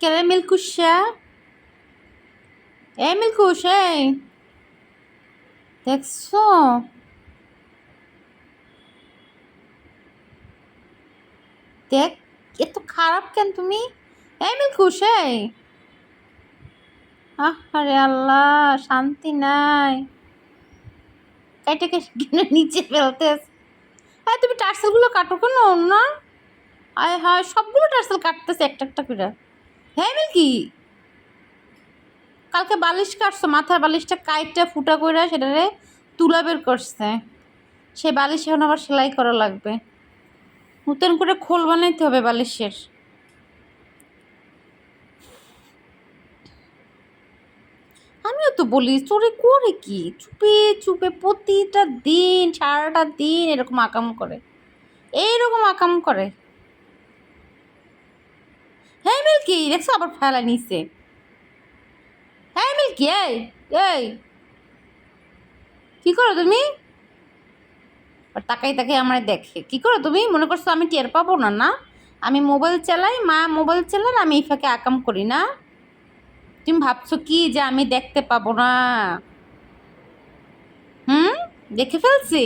কেরে মিলকুশা এ মিলকুশ এই দেখছ দেখ এত খারাপ কেন তুমি এই মিলকুশ এই আরে আল্লাহ শান্তি নাই কাইটাকে নিচে ফেলতে হ্যাঁ তুমি টার্সেলগুলো কাটো কেন না আয় হায় সবগুলো টার্সেল কাটতেছে একটা একটা করে হ্যাঁ মিল্কি? কালকে বালিশ কাটছো মাথার বালিশটা কাইটটা ফুটা করে সেটারে তুলা বের করছে। সে বালিশ এখন আবার সেলাই করা লাগবে। নতুন করে খোল বানাইতে হবে বালিশের। আমিও তো বলি, চোরে করে কি? চুপে চুপে প্রতিটা দিন, সারাটা দিন এরকম আকাম করে। এইরকম আকাম করে। মিল্কি দেখছ, আবার ফেলা নিছে। হ্যাঁ মিল্কি, এই এই। কি করো তুমি? আর তাকাই তাকাই আমার দেখে। কি করো তুমি? মনে করছ আমি টের পাবো না না? আমি মোবাইল চালাই, মা মোবাইল চালান, আমি এই ফাঁকে আকাম করি, না? তুমি ভাবছ কি যে আমি দেখতে পাবো না? হুম? দেখে ফেলছি?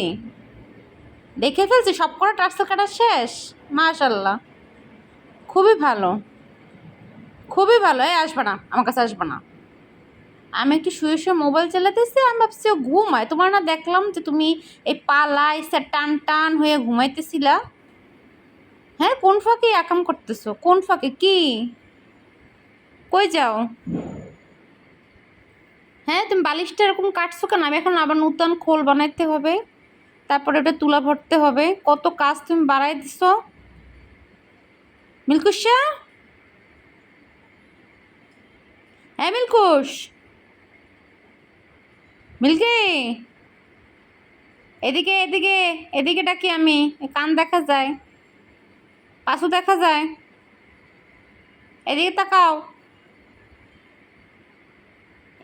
দেখে ফেলছি, সব করে টার্সেল কাটা শেষ? মাশাল্লাহ খুবই ভালো। খুবই ভালো, এই আসবে না, আমার কাছে আসবে না। আমি একটু শুয়ে শুয়ে মোবাইল চালাতেছি, আমি ভাবছি ও ঘুমায়। তোমার না দেখলাম যে তুমি এই পালা এসে টান টান হয়ে ঘুমাইতেছিলা। হ্যাঁ কোন ফাঁকে একাম করতেছো? কোন ফাঁকে? কি? কই যাও? হ্যাঁ তুমি বালিশটা এরকম কাটছো কেন? আমি এখন আবার নূতন খোল বানাইতে হবে, তারপরে ওটা তুলা ভরতে হবে। কত কাজ তুমি বাড়াই দিছো। মিলকুশা? হ্যাঁ মিলকুশ। মিল্কি! এদিকে এদিকে এদিকে ডাকি আমি। কান দেখা যায় পাশু দেখা যায়। এদিকে তাকাও।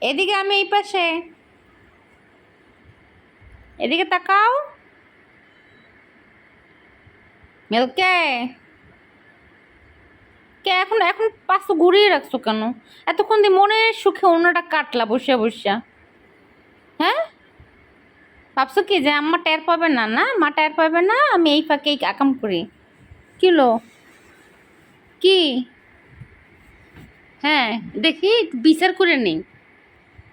এদিকে আমি এই পাশে। এদিকে তাকাও। মিলকে! কে এখন এখন পাশে ঘুরিয়ে রাখছো কেন? এতক্ষণ দিয়ে মনের সুখে অন্যটা কাটলা বসে বসে। হ্যাঁ? ভাবছ কি যে আম্মা টের পাবে না? না, মা টের পাবে না, আমি এই ফাঁকে আকাম করি। কিলো কি? হ্যাঁ দেখি বিচার করে নেই।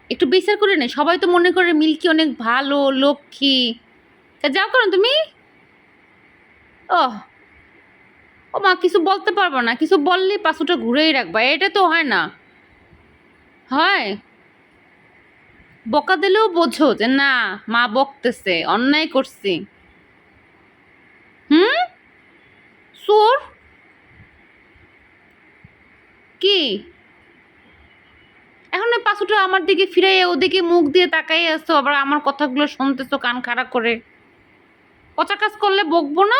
একটু বিচার করে নেই? সবাই তো মনে করে মিল্কি অনেক ভালো, লক্ষ্মী। তা যাও করো তুমি। ও ও মা, কিছু বলতে পারব না, কিছু বললে পাশুটা ঘুরেই রাখবা, এটা তো হয় না। হয়? বকা দিলেও বোঝো যে না, মা বকতেছে, অন্যায় করছি। হুম? সোর? কি? এখন ওই পাশুটা আমার দিকে ফিরাইয়া ওদিকে মুখ দিয়ে তাকাই আসছো আবার আমার কথাগুলো শুনতেছো কান খারাপ করে। পচা কাজ করলে বকবো না?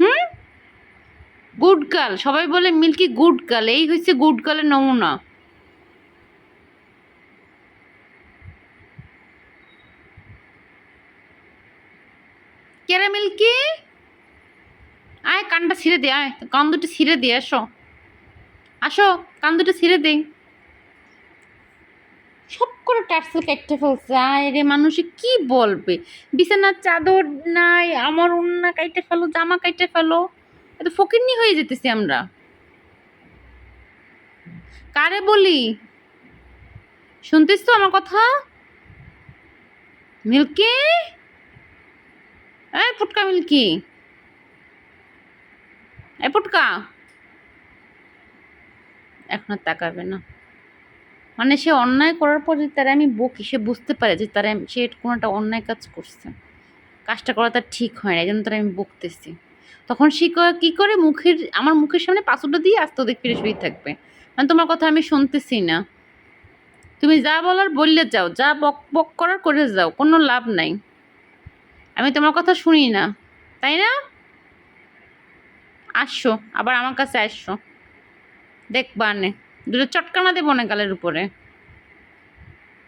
হুম? গুড গার্ল সবাই বলে মিল্কি গুড গার্ল এই হচ্ছে গুড গার্লের নমুনা। কেরে মিল্কি? আয়, কানটা ছিঁড়ে দে, আয়। কান দুটো ছিঁড়ে দে, আসো। আসো, কান দুটো ছিঁড়ে দে। সব করে টার্সেল কেটে ফেলছে। আয় রে মানুষে কি বলবে? বিছানার চাদর নাই, আমার উন্না কাইটে ফেলো, জামা কাইটে ফেলো। এত ফকিরনি হয়ে যেতেছি আমরা। কারে বলি? শুনতিস তো আমার কথা? মিল্কি? এই ফুটকা মিল্কি। এই ফুটকা। এখন আর তাকাবে না। মানে সে অন্যায় করার পর যদি তারা আমি বকি, সে বুঝতে পারে যে তারা সে কোনো একটা অন্যায় কাজ করছে। কাজটা করা তার ঠিক হয় না এই জন্য তারা আমি বকতেছি। তখন সে ক- করে? মুখের, আমার মুখের সামনে পাঁচটা দিয়ে আস্তে ওদিক ফিরে শুয়ে থাকবে। মানে তোমার কথা আমি শুনতেছি না। তুমি যা বলার বললে যাও, যা বক বক করার করে যাও, কোনো লাভ নাই। আমি তোমার কথা শুনি না, তাই না? আসছো আবার আমার কাছে আসছো দেখবা নে দুটো চটকানা দেবো না গালের উপরে?